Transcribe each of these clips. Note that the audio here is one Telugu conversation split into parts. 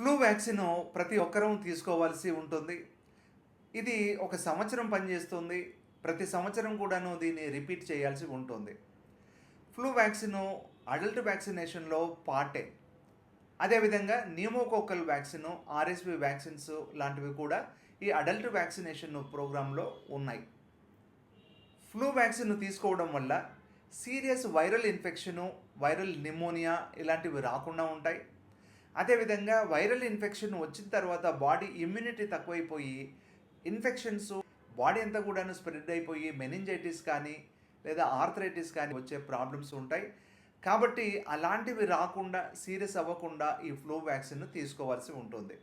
ఫ్లూ వ్యాక్సిన్ ప్రతి ఒక్కరూ తీసుకోవాల్సి ఉంటుంది. ఇది ఒక సంవత్సరం పనిచేస్తుంది. ప్రతి సంవత్సరం కూడాను దీన్ని రిపీట్ చేయాల్సి ఉంటుంది. ఫ్లూ వ్యాక్సిన్ అడల్ట్ వ్యాక్సినేషన్లో పార్టే. అదేవిధంగా న్యూమోకోకల్ వ్యాక్సిన్ ఆర్ఎస్వి వ్యాక్సిన్స్ లాంటివి కూడా ఈ అడల్ట్ వ్యాక్సినేషన్ ప్రోగ్రాంలో ఉన్నాయి. ఫ్లూ వ్యాక్సిన్ తీసుకోవడం వల్ల serious viral infection viral pneumonia ఇలాంటివి రాకుండా ఉంటాయి. అదేవిధంగా వైరల్ ఇన్ఫెక్షన్ వచ్చిన తర్వాత బాడీ ఇమ్యూనిటీ తక్కువైపోయి ఇన్ఫెక్షన్స్ బాడీ అంతా కూడాను స్ప్రెడ్ అయిపోయి మెనింజైటిస్ కానీ లేదా ఆర్థరైటిస్ కానీ వచ్చే ప్రాబ్లమ్స్ ఉంటాయి. కాబట్టి అలాంటివి రాకుండా సీరియస్ అవ్వకుండా ఈ ఫ్లూ వ్యాక్సిన్ తీసుకోవాల్సి ఉంటుంది.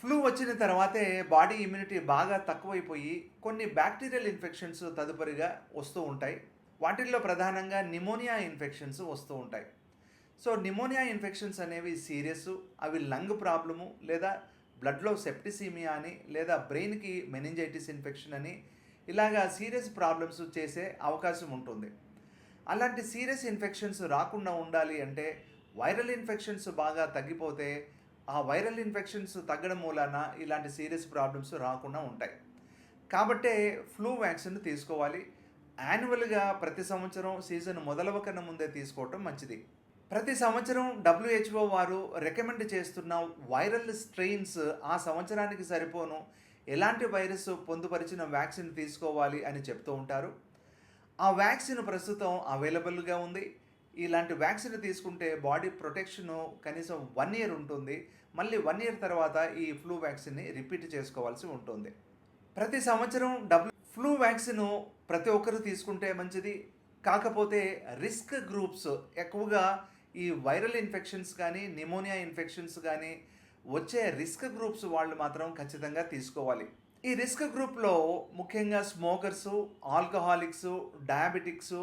ఫ్లూ వచ్చిన తర్వాతే బాడీ ఇమ్యూనిటీ బాగా తక్కువైపోయి కొన్ని బ్యాక్టీరియల్ ఇన్ఫెక్షన్స్ తదుపరిగా వస్తూ ఉంటాయి. వాటిల్లో ప్రధానంగా నిమోనియా ఇన్ఫెక్షన్స్ వస్తూ ఉంటాయి. సో నిమోనియా ఇన్ఫెక్షన్స్ అనేవి సీరియస్ అవి లంగ్ ప్రాబ్లము లేదా బ్లడ్లో సెప్టిసీమియా అని లేదా బ్రెయిన్కి మెనింజైటిస్ ఇన్ఫెక్షన్ అని ఇలాగా సీరియస్ ప్రాబ్లమ్స్ చేసే అవకాశం ఉంటుంది. అలాంటి సీరియస్ ఇన్ఫెక్షన్స్ రాకుండా ఉండాలి అంటే వైరల్ ఇన్ఫెక్షన్స్ బాగా తగ్గిపోతే ఆ వైరల్ ఇన్ఫెక్షన్స్ తగ్గడం మూలాన ఇలాంటి సీరియస్ ప్రాబ్లమ్స్ రాకుండా ఉంటాయి. కాబట్టే ఫ్లూ వ్యాక్సిన్ తీసుకోవాలి. యాన్యువల్గా ప్రతి సంవత్సరం సీజన్ మొదలవకన్నా ముందే తీసుకోవటం మంచిది. ప్రతి సంవత్సరం డబ్ల్యూహెచ్ఓ వారు రికమెండ్ చేస్తున్న వైరల్ స్ట్రెయిన్స్ ఆ సంవత్సరానికి సరిపోను. ఎలాంటి వైరస్ పొందుపరిచిన వ్యాక్సిన్ తీసుకోవాలి అని చెప్తూ ఉంటారు. ఆ వ్యాక్సిన్ ప్రస్తుతం అవైలబుల్గా ఉంది. ఇలాంటి వ్యాక్సిన్ తీసుకుంటే బాడీ ప్రొటెక్షన్ కనీసం వన్ ఇయర్ ఉంటుంది. మళ్ళీ వన్ ఇయర్ తర్వాత ఈ ఫ్లూ వ్యాక్సిన్ని రిపీట్ చేసుకోవాల్సి ఉంటుంది. ప్రతి సంవత్సరం డబ్ల్యూ ఫ్లూ వ్యాక్సిన్ ప్రతి ఒక్కరు తీసుకుంటే మంచిది. కాకపోతే రిస్క్ గ్రూప్స్ ఎక్కువగా ఈ వైరల్ ఇన్ఫెక్షన్స్ కానీ నిమోనియా ఇన్ఫెక్షన్స్ కానీ వచ్చే రిస్క్ గ్రూప్స్ వాళ్ళు మాత్రం ఖచ్చితంగా తీసుకోవాలి. ఈ రిస్క్ గ్రూప్లో ముఖ్యంగా స్మోకర్సు ఆల్కహాలిక్స్ డయాబెటిక్స్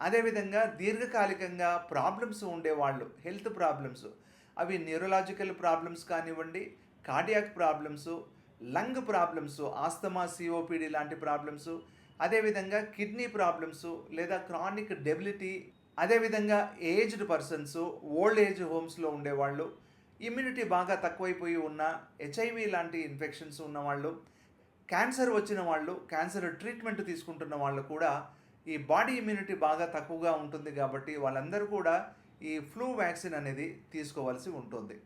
అదేవిధంగా దీర్ఘకాలికంగా ప్రాబ్లమ్స్ ఉండేవాళ్ళు హెల్త్ ప్రాబ్లమ్స్. అవి న్యూరలాజికల్ ప్రాబ్లమ్స్ కానివ్వండి cardiac problems lung problems asthma COPD లాంటి ప్రాబ్లమ్స్ అదేవిధంగా కిడ్నీ ప్రాబ్లమ్స్ లేదా క్రానిక్ డెబిలిటీ అదేవిధంగా ఏజ్డ్ పర్సన్స్ ఓల్డ్ ఏజ్ హోమ్స్లో ఉండేవాళ్ళు ఇమ్యూనిటీ బాగా తక్కువైపోయి ఉన్న హెచ్ఐవి లాంటి ఇన్ఫెక్షన్స్ ఉన్నవాళ్ళు క్యాన్సర్ వచ్చిన వాళ్ళు క్యాన్సర్ ట్రీట్మెంట్ తీసుకుంటున్న వాళ్ళు కూడా ఈ బాడీ ఇమ్యూనిటీ బాగా తక్కువగా ఉంటుంది కాబట్టి వాళ్ళందరూ కూడా ఈ ఫ్లూ వ్యాక్సిన్ అనేది తీసుకోవాల్సి ఉంటుంది.